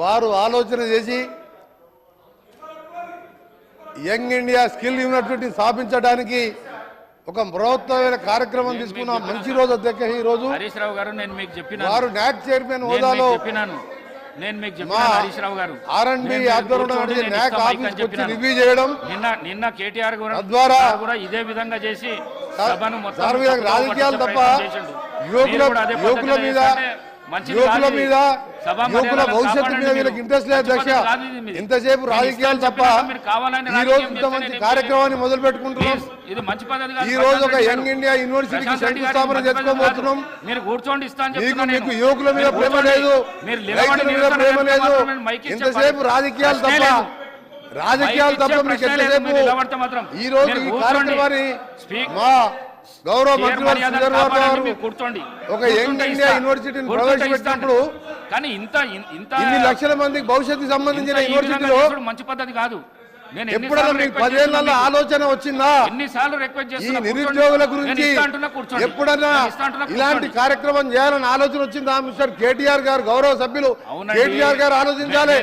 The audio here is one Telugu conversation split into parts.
వారు ఆలోచన చేసి యంగ్ ఇండియా స్కిల్ యూనివర్సిటీ స్థాపించడానికి ఒక బృహత్తమైన కార్యక్రమం తీసుకున్న. మంచి రోజు అధ్యక్ష ఈ రోజు. హరీష్ రావు గారు నేను మీకు చెప్పినాను. వారు నాక్ చైర్మన్ హోదాలో చెప్పినాను. నేను మీకు మా చెప్పినాను హరీష్ రావు గారు. ఆర్ఎండ్బి మీరు ఆధ్వర్యంలో నాక్ అని వచ్చి. రివ్యూ చేయడం. నిన్న నిన్న కేటీఆర్ గారు కూడా ఇదే విధంగా చేసి సభను మొత్తం రాజకీయాలు తప్ప. యువకుల యువకుల మీద యువకుల. మీద యువకుల భవిష్యత్తు మీద వీళ్ళకి. ఇంట్రెస్ట్ లేదు మీది. ఇంతసేపు రాజకీయాలు తప్ప ఈ రోజు రాజకీయం ఇంత చేస్తే మంచి నేను కార్యక్రమాన్ని మొదలు పెట్టుకుంటున్నాం ఈ రోజు ఒక యంగ్. ఇండియా యూనివర్సిటీకి శంకుస్థాపన చేసుకోబోతున్నాం మీకు మీకు. యువకుల మీద ప్రేమ. లేదు రైతుల మీద ప్రేమ లేదు ఇంతసేపు రాజకీయాలు తప్ప. రాజకీయాలు తప్ప మీకు. ఎంతసేపు. ఈ రోజు ఈ. కార్యక్రమాన్ని మా గౌరవ మంత్రి గారు ఒక యంగ్ ఇండియా. యూనివర్సిటీని ప్రవేశపెట్టినప్పుడు. కానీ ఇంత ఇంత లక్షల మందికి భవిష్యత్తుకు సంబంధించిన యూనివర్సిటీలో మంచి పద్ధతి కాదు. ఎప్పుడైనా మీకు పదేళ్ళలో ఆలోచన వచ్చిందా మీకు? ఎన్నిసార్లు రిక్వెస్ట్ ఈ నిరుద్యోగుల. గురించి. ఎప్పుడన్నా ఇలాంటి. కార్యక్రమం చేయాలని ఆలోచన వచ్చిందా మిస్టర్ కేటీఆర్ గారు గౌరవ సభ్యులు. కేటీఆర్ గారు ఆలోచించాలి?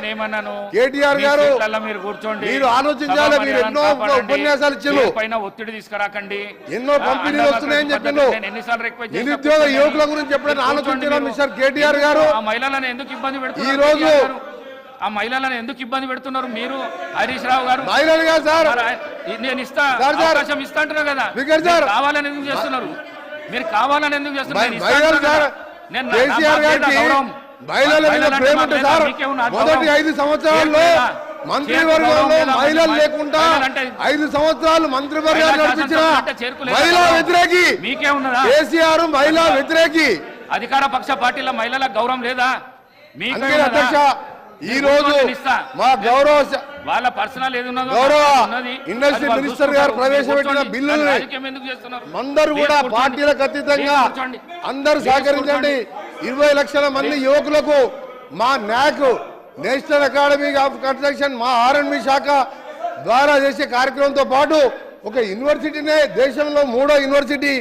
కేటీఆర్ గారు మీరు కూర్చోండి మీరు ఆలోచించాలి. మీరు ఎన్నో. ఉపన్యాసాలు ఇచ్చిండ్రు. పేరు పైన ఒత్తిడి తీసుకురాకండి ఎన్నో అండగా వస్తున్నాయని చేసినా నిరుద్యోగ. యువకుల గురించి ఎప్పుడైనా ఆలోచించారా మిస్టర్. కేటీఆర్ గారు ఆ మహిళలను ఎందుకు ఇబ్బంది పెడుతున్నారు ఈ రోజు-? ఆ మహిళలను ఎందుకు ఇబ్బంది పెడుతున్నారు మీరు? హరీష్ రావు గారు? నేను ఇస్తా. అవకాశం ఇస్తా అంటున్నా కదా. కావాలని ఎందుకు చేస్తున్నారు? మీరు కావాలని ఎందుకు చేస్తున్నారు? నేను మహిళలు మీద ప్రేమ ఉంటే సార్ మొదటి. ఐదు సంవత్సరాల్లో? మంత్రివర్గంలో లేకుండా ఐదు సంవత్సరాలు మంత్రివర్గాలు నడిపించిన మహిళా. వ్యతిరేకి కేసీఆర్ మహిళా వ్యతిరేకి అధికార పక్ష పార్టీల మహిళలకు గౌరవం లేదా? మీకే? అధ్యక్ష ఈ రోజు. మా గౌరవ వాళ్ళ పర్సనల్ గౌరవ. ఇండస్ట్రీ మినిస్టర్ గారు. ప్రవేశపెట్టిన చేస్తున్నారు అందరూ కూడా. పార్టీలకు అతీతంగా. అందరూ సహకరించండి ఇరవై లక్షల మంది యువకులకు మా NAC national academy of construction మా ఆర్ఎండ్బి శాఖ ద్వారా చేసే కార్యక్రమంతో పాటు ఒక యూనివర్సిటీనే దేశంలో మూడో యూనివర్సిటీ